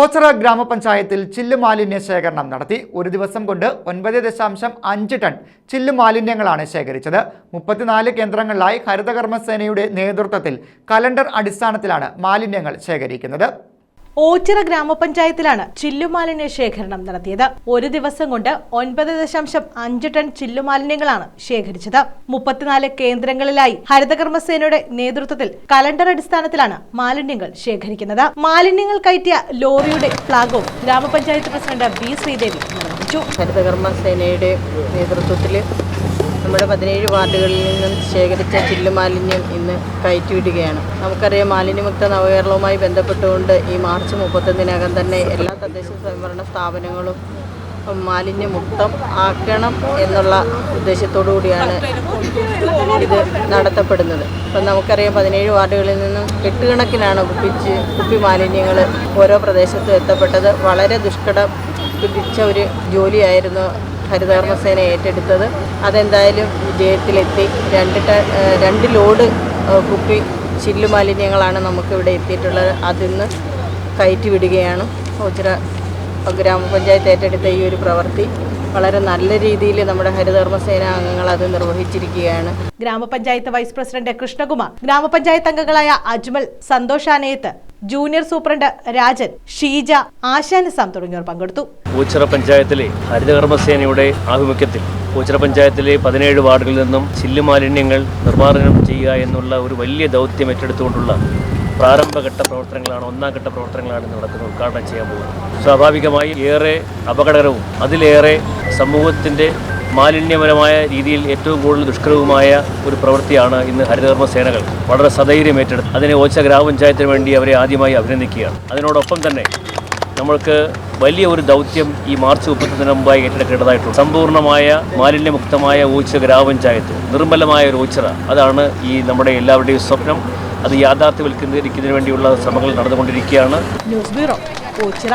ഓച്ചറ ഗ്രാമപഞ്ചായത്തിൽ ചില്ലുമാലിന്യ ശേഖരണം നടത്തി. ഒരു ദിവസം കൊണ്ട് ഒൻപത് ദശാംശം അഞ്ച് ടൺ ചില്ലുമാലിന്യങ്ങളാണ് ശേഖരിച്ചത്. മുപ്പത്തിനാല് കേന്ദ്രങ്ങളിലായി ഹരിതകർമ്മസേനയുടെ നേതൃത്വത്തിൽ കലണ്ടർ അടിസ്ഥാനത്തിലാണ് മാലിന്യങ്ങൾ ശേഖരിക്കുന്നത്. ഓച്ചിറ ഗ്രാമപഞ്ചായത്തിലാണ് ചില്ലുമാലിന്യ ശേഖരണം നടത്തിയത്. ഒരു ദിവസം കൊണ്ട് ഒൻപത് ദശാംശം അഞ്ച് ടൺ ചില്ലുമാലിന്യങ്ങളാണ് ശേഖരിച്ചത്. മുപ്പത്തിനാല് കേന്ദ്രങ്ങളിലായി ഹരിതകർമ്മസേനയുടെ നേതൃത്വത്തിൽ കലണ്ടർ അടിസ്ഥാനത്തിലാണ് മാലിന്യങ്ങൾ ശേഖരിക്കുന്നത്. മാലിന്യങ്ങൾ കയറ്റിയ ലോറിയുടെ ഫ്ളാഗും ഗ്രാമപഞ്ചായത്ത് പ്രസിഡന്റ് ബി ശ്രീദേവി നിർവഹിച്ചു. ഹരിതകർമ്മസേനയുടെ നേതൃത്വത്തിൽ നമ്മുടെ പതിനേഴ് വാർഡുകളിൽ നിന്നും ശേഖരിച്ച ചില്ലുമാലിന്യം ഇന്ന് കയറ്റിവിടുകയാണ്. നമുക്കറിയാം മാലിന്യമുക്ത നവകേരളവുമായി ബന്ധപ്പെട്ടുകൊണ്ട് ഈ മാർച്ച് മുപ്പത്തൊന്നിനകം തന്നെ എല്ലാ തദ്ദേശ സ്വയംഭരണ സ്ഥാപനങ്ങളും മാലിന്യമുക്തം ആക്കണം എന്നുള്ള ഉദ്ദേശത്തോടു കൂടിയാണ് ഇത് നടത്തപ്പെടുന്നത്. അപ്പം നമുക്കറിയാം പതിനേഴ് വാർഡുകളിൽ നിന്നും കെട്ടുകണക്കിനാണ് കുപ്പിച്ച് കുപ്പി മാലിന്യങ്ങൾ ഓരോ പ്രദേശത്തും എത്തപ്പെട്ടത്. വളരെ ദുഷ്കടം പിടിച്ച ഒരു ജോലിയായിരുന്നു ഹരിതകർമ്മസേന ഏറ്റെടുത്തത്. അതെന്തായാലും വിജയത്തിലെത്തി. രണ്ട് രണ്ട് ലോഡ് കുപ്പി ചില്ലു മാലിന്യങ്ങളാണ് നമുക്കിവിടെ എത്തിയിട്ടുള്ളത്. അതിന്ന് കയറ്റി വിടുകയാണ്. ഓച്ചിറ ഗ്രാമപഞ്ചായത്ത് ഏറ്റെടുത്ത ഈ ഒരു പ്രവൃത്തി. വളരെ നല്ല രീതിയിൽ നമ്മുടെ ഹരിതകർമ്മസേന അംഗങ്ങൾ അത് നിർവഹിച്ചിരിക്കുകയാണ്. ഗ്രാമപഞ്ചായത്ത് വൈസ് പ്രസിഡന്റ് കൃഷ്ണകുമാർ ഗ്രാമപഞ്ചായത്ത് അംഗങ്ങളായ അജ്മൽ സന്തോഷ് ആനയത്ത് ജൂനിയർ സൂപ്രണ്ട് രാജൻ ഷീജ ആശാനസം തുടങ്ങിയവർ പങ്കെടുത്തു. പൂച്ചിറ പഞ്ചായത്തിലെ ഹരിതകർമ്മസേനയുടെ ആഭിമുഖ്യത്തിൽ പൂച്ചിറ പഞ്ചായത്തിലെ പതിനേഴ് വാർഡുകളിൽ നിന്നും ചില്ലുമാലിന്യങ്ങൾ നിർമ്മാർജനം ചെയ്യുക എന്നുള്ള ഒരു വലിയ ദൗത്യം ഏറ്റെടുത്തുകൊണ്ടുള്ള പ്രാരംഭഘട്ട പ്രവർത്തനങ്ങളാണ് ഒന്നാം ഘട്ട പ്രവർത്തനങ്ങളാണ് ഇന്ന് നടക്കുന്നത് ഉദ്ഘാടനം ചെയ്യാൻ പോകുന്നത്. സ്വാഭാവികമായി ഏറെ അപകടകരവും അതിലേറെ സമൂഹത്തിന്റെ മാലിന്യപരമായ രീതിയിൽ ഏറ്റവും കൂടുതൽ ദുഷ്കരവുമായ ഒരു പ്രവൃത്തിയാണ് ഇന്ന് ഹരിതകർമ്മ സേനകൾ. വളരെ സധൈര്യം ഏറ്റെടുത്ത് അതിനെ ഓച്ച ഗ്രാമപഞ്ചായത്തിന് വേണ്ടി അവരെ ആദ്യമായി അഭിനന്ദിക്കുകയാണ്. അതിനോടൊപ്പം തന്നെ നമ്മൾക്ക് വലിയ ഒരു ദൗത്യം ഈ മാർച്ച് മുപ്പത്തൊന്നിന് മുമ്പായി ഏറ്റെടുക്കേണ്ടതായിട്ടുണ്ട്. സമ്പൂർണമായ മാലിന്യമുക്തമായ ഊച്ച ഗ്രാമപഞ്ചായത്ത് നിർമ്മലമായ ഒരു ഊച്ചറ അതാണ് ഈ നമ്മുടെ എല്ലാവരുടെയും സ്വപ്നം. അത് യാഥാർത്ഥ്യവൽക്കരിക്കുന്നതിന് വേണ്ടിയുള്ള ശ്രമങ്ങൾ നടന്നുകൊണ്ടിരിക്കുകയാണ്. News bureau Ochira.